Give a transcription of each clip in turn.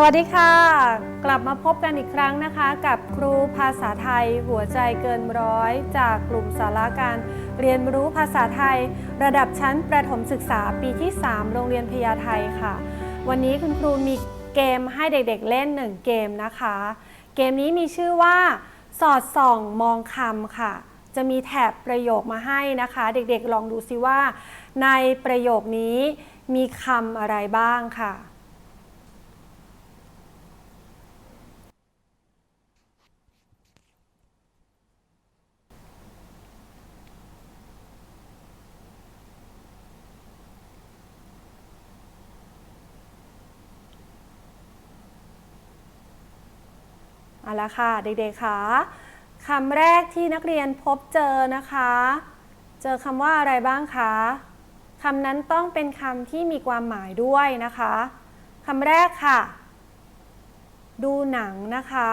สวัสดีค่ะ กลับมาพบกันอีกครั้งนะคะ กับครูภาษาไทยหัวใจเกินร้อย จากกลุ่มสาระการเรียนรู้ภาษาไทย ระดับชั้นประถมศึกษาปีที่ 3 โรงเรียนพญาไทค่ะ วันนี้คุณครูมีเกมให้เด็กๆเล่น 1 เกมนะคะ เกมนี้มีชื่อว่า สอดส่องมองคำค่ะ จะมีแถบประโยคมาให้นะคะ เด็กๆลองดูซิว่า ในประโยคนี้มีคำอะไรบ้างค่ะ เอาละค่ะเด็กๆค่ะคำแรกที่นักเรียนพบเจอนะคะ เจอคำว่าอะไรบ้างคะคำนั้นต้องเป็นคำที่มีความหมายด้วยนะคะคำแรกค่ะ ดูหนังนะคะ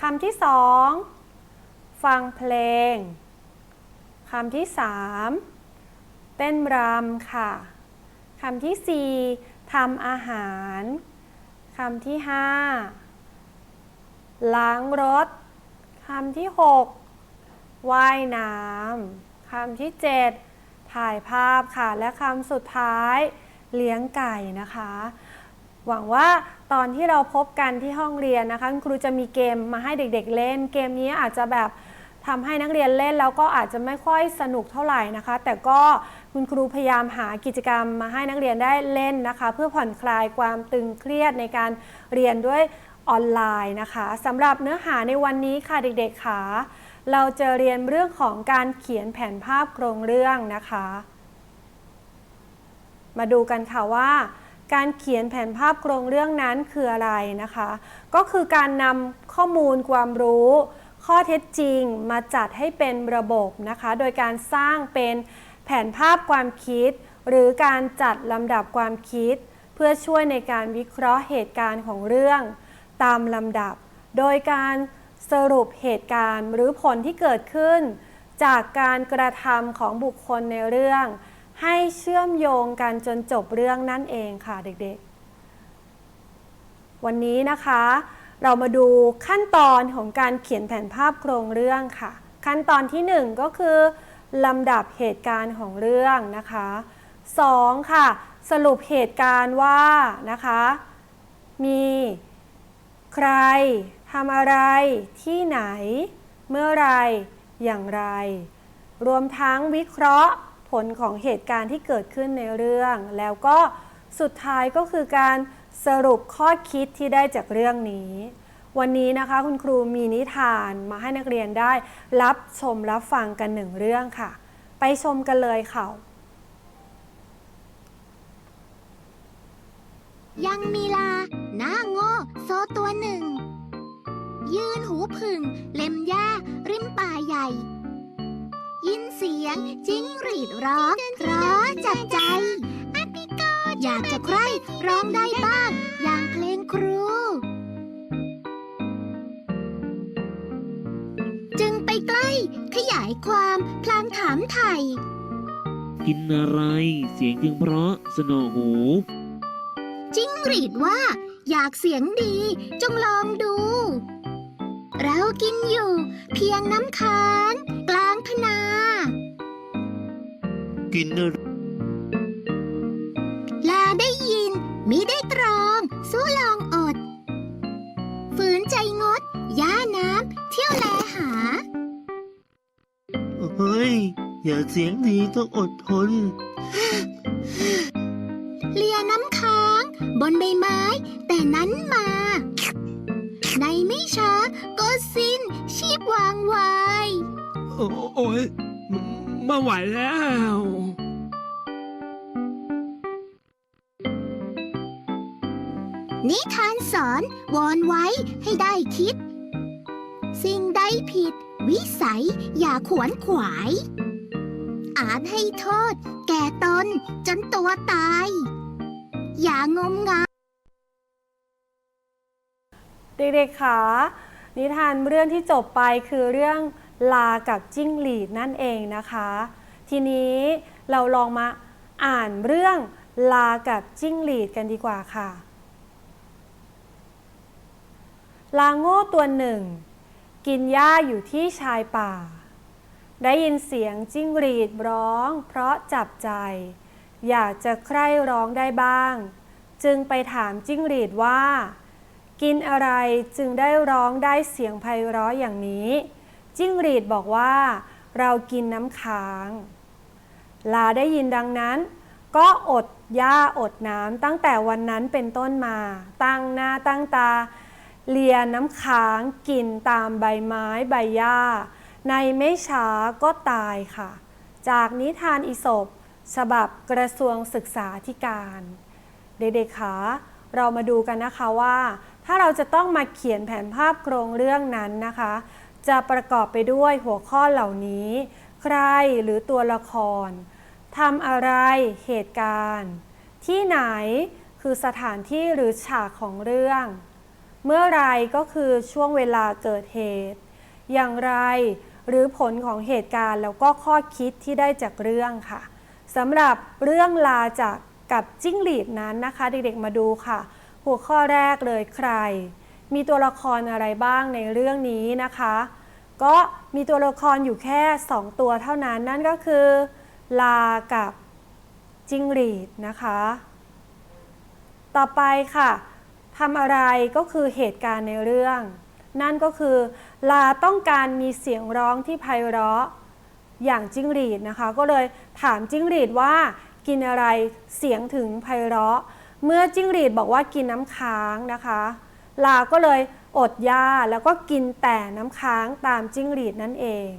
คำที่สองฟังเพลงคำที่สามเต้นรำค่ะคำที่สี่ทำอาหารคำที่ห้า ล้างรถคำที่ 6 ว่ายน้ำคำที่ 7 ถ่ายภาพค่ะ และคำสุดท้าย เลี้ยงไก่นะคะ หวังว่าตอนที่เราพบกันที่ห้องเรียนนะคะคุณครูจะมีเกมมาให้เด็กๆเล่น เกมนี้อาจจะแบบทำให้นักเรียนเล่นแล้วก็อาจจะไม่ค่อยสนุกเท่าไหร่นะคะ แต่ก็คุณครูพยายามหากิจกรรมมาให้นักเรียนได้เล่นนะคะ เพื่อผ่อนคลายความตึงเครียดในการเรียนด้วย ออนไลน์นะคะสำหรับเนื้อหาในวันนี้ค่ะเด็กๆค่ะเราจะเรียนเรื่องของการเขียนแผนภาพโครงเรื่องนะคะ มาดูกันค่ะว่าการเขียนแผนภาพโครงเรื่องนั้นคืออะไรนะคะ ก็คือการนำข้อมูลความรู้ ข้อเท็จจริงมาจัดให้เป็นระบบนะคะ โดยการสร้างเป็นแผนภาพความคิด หรือการจัดลำดับความคิด เพื่อช่วยในการวิเคราะห์เหตุการณ์ของเรื่อง ตามลำดับ โดยการสรุปเหตุการณ์หรือผลที่เกิดขึ้น จากการกระทำของบุคคลในเรื่อง ให้เชื่อมโยงกันจนจบเรื่องนั่นเองค่ะเด็กๆ วันนี้นะคะ เรามาดูขั้นตอนของการเขียนแผนภาพโครงเรื่องค่ะ ขั้นตอนที่ 1 ก็คือลำดับเหตุการณ์ของเรื่องนะคะ 2. ค่ะ สรุปเหตุการณ์ว่านะคะ มี ใครทำอะไร ที่ไหน เมื่อไร อย่างไร รวมทั้งวิเคราะห์ผลของเหตุการณ์ที่เกิดขึ้นในเรื่อง แล้วก็สุดท้ายก็คือการสรุปข้อคิดที่ได้จากเรื่องนี้ วันนี้นะคะคุณครูมีนิทานมาให้นักเรียนได้ รับชมรับฟังกันหนึ่งเรื่องค่ะ ไปชมกันเลยค่ะ ยังมีลา ตัวหนึ่ง ยืนหูผึ่ง เล็มหญ้า ริมป่าใหญ่ ยินเสียงจิ้งหรีดร้องเพราะจับใจอยากจะใคร่ร้องได้บ้าง อย่างเพลงครู จึงไปใกล้ขยายความพลางถามไทย กินอะไรเสียงจึงเพราะสนอหู จิ้งหรีดว่า อยากเสียงดี จงลองดู เรากินอยู่ เพียงน้ำค้างกลางพนา กินอะไรลาได้ยินมิได้ตรอง สู้ลองอด ฝืนใจงด ย่าน้ำเที่ยวแลหา เฮ้ย อย่าเสียงดีต้องอดทน เลียน้ำค้าง บนใบไม้ แต่นั้นมา ในไม่ช้าก็สิ้นชีพวางไวายโอ้โอ้ยไม่ไหวแล้ว นิทานสอนวอนไว้ให้ได้คิด สิ่งใดผิด วิสัยอย่าขวนขวาย อาจให้โทษแก่ตนจนตัวตาย อย่างมงาย เด็กๆค่ะนิทานเรื่องที่จบไปคือเรื่องลากับจิ้งหรีดนั่นเองนะคะ ทีนี้เราลองมาอ่านเรื่องลากับจิ้งหรีดกันดีกว่าค่ะ ลาโง่ตัวหนึ่ง กินหญ้าอยู่ที่ชายป่า ได้ยินเสียงจิ้งหรีดร้องเพราะจับใจ อยากจะใคร่ร้องได้บ้าง จึงไปถามจิ้งหรีดว่า กินอะไรจึงได้ร้องได้เสียงไพเราะอย่างนี้ จิ้งหรีดบอกว่า เรากินน้ำค้าง ลาได้ยินดังนั้น ก็อดหญ้าอดน้ำตั้งแต่วันนั้นเป็นต้นมา ตั้งหน้าตั้งตา เลียน้ำค้างกินตามใบไม้ใบหญ้า ในไม่ช้าก็ตายค่ะ จากนิทานอิศบฉบับกระทรวงศึกษาธิการ เด็กๆคะเรามาดูกันนะคะว่า ถ้าเราจะต้องมาเขียนแผนภาพโครงเรื่องนั้นนะคะ จะประกอบไปด้วยหัวข้อเหล่านี้ ใครหรือตัวละครทำอะไรเหตุการณ์ ที่ไหนคือสถานที่หรือฉากของเรื่อง เมื่อไรก็คือช่วงเวลาเกิดเหตุ อย่างไรหรือผลของเหตุการณ์แล้วก็ข้อคิดที่ได้จากเรื่องค่ะสำหรับเรื่องลาจากกับจิ้งหรีดนั้นนะคะ เด็กๆมาดูค่ะ หัวข้อแรกเลยใคร มีตัวละครอะไรบ้างในเรื่องนี้นะคะ ก็มีตัวละครอยู่แค่ 2 ตัวเท่านั้นนั่นก็คือ ลากับจิ้งหรีดนะคะ ต่อไปค่ะทำอะไรก็คือเหตุการณ์ในเรื่อง นั่นก็คือ ลาต้องการมีเสียงร้องที่ไพเราะอย่างจิ้งหรีดนะคะ ก็เลยถามจิ้งหรีดว่ากินอะไรเสียงถึงไพเราะ เมื่อจิ้งหรีดบอกว่ากินน้ำค้างนะคะ ลาก็เลยอดหญ้าแล้วก็กินแต่น้ำค้างตามจิ้งหรีดนั่นเอง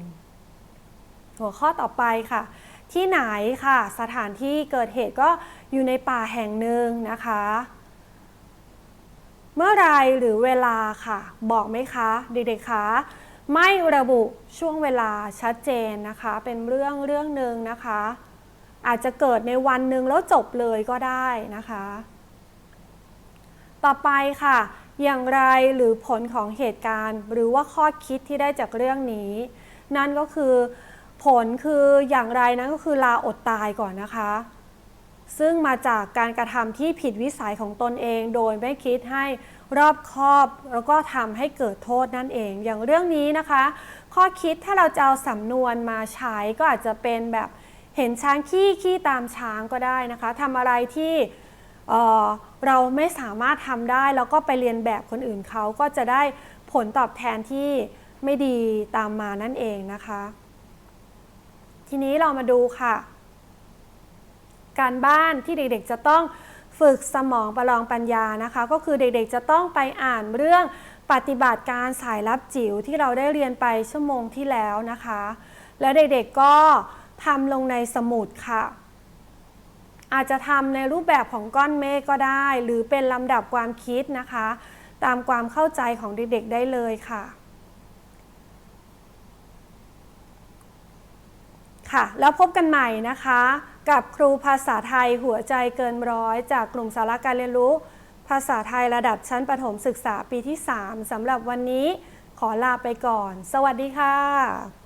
หัวข้อต่อไปค่ะ ที่ไหนค่ะ สถานที่เกิดเหตุก็อยู่ในป่าแห่งหนึ่งนะคะ เมื่อไรหรือเวลาค่ะ บอกไหมคะเด็กๆคะไม่ระบุช่วงเวลาชัดเจนนะคะ เป็นเรื่องเรื่องหนึ่งนะคะ อาจจะเกิดในวันหนึ่งแล้วจบเลยก็ได้นะคะ ต่อไปค่ะ อย่างไรหรือผลของเหตุการณ์ หรือว่าข้อคิดที่ได้จากเรื่องนี้ นั่นก็คือผลคืออย่างไรนั้นก็คือลาอดตายก่อนนะคะ ซึ่งมาจากการกระทำที่ผิดวิสัยของตนเอง โดยไม่คิดให้รอบคอบแล้วก็ทำให้เกิดโทษนั่นเอง อย่างเรื่องนี้นะคะ ข้อคิดถ้าเราจะเอาสำนวนมาใช้ก็อาจจะเป็นแบบ เห็นช้างขี้ขี้ตามช้างก็ได้นะคะทำอะไรที่เเราไม่สามารถทำได้ แล้วก็ไปเรียนแบบคนอื่นเขาก็จะได้ผลตอบแทนที่ไม่ดีตามมานั่นเองนะคะ ทีนี้เรามาดูค่ะ การบ้านที่เด็กๆจะต้องฝึกสมองประลองปัญญานะคะ ก็คือเด็กๆจะต้องไปอ่านเรื่องปฏิบัติการสายลับจิ๋วที่เราได้เรียนไปชั่วโมงที่แล้วนะคะ แล้วเด็กๆก็ ทำลงในสมุดค่ะ อาจจะทำในรูปแบบของก้อนเมฆก็ได้ หรือเป็นลำดับความคิดนะคะ ตามความเข้าใจของเด็กๆได้เลยค่ะค่ะ แล้วพบกันใหม่นะคะ กับครูภาษาไทยหัวใจเกินร้อย จากกลุ่มสาระการเรียนรู้ ภาษาไทยระดับชั้นประถมศึกษาปีที่ 3สำหรับวันนี้ขอลาไปก่อน สวัสดีค่ะ